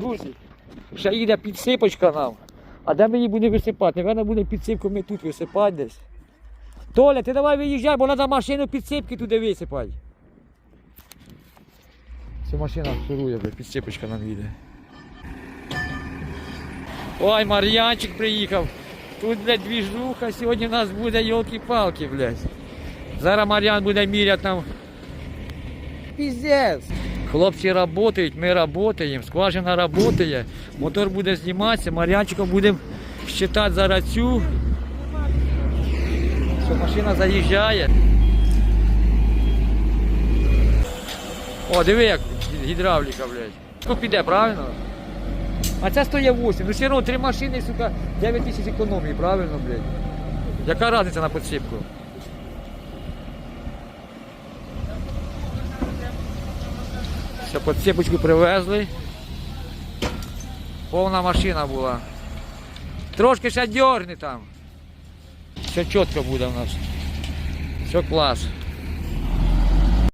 Друзі, ще їде підсипочка нам. А де ми її будемо висипати? Напевно, буде підсипку ми тут висипати десь. Толя, ти давай виїжджай, бо треба машину підсипки туди висипати. Це машина сурує, підсипочка нам їде. Ой, Мар'янчик приїхав. Тут, блядь, двіжуха, сьогодні у нас буде йолки-палки, блядь. Зараз Мар'ян буде міряти нам. Піздець. Хлопці працюють, ми працюємо, скважина працює, мотор буде зніматися, Мар'янчиком будемо щитати зараз цю. Що машина заїжджає. О, диви як гідравліка, блядь. Ну піде, правильно? А це стоїть 8. Ну все одно три машини, сука, 9 тисяч економії, правильно, блядь? Яка різниця на підсипку? Все, підсипочку привезли. Повна машина була. Трошки ще дьорни там. Все чітко буде у нас. Все клас.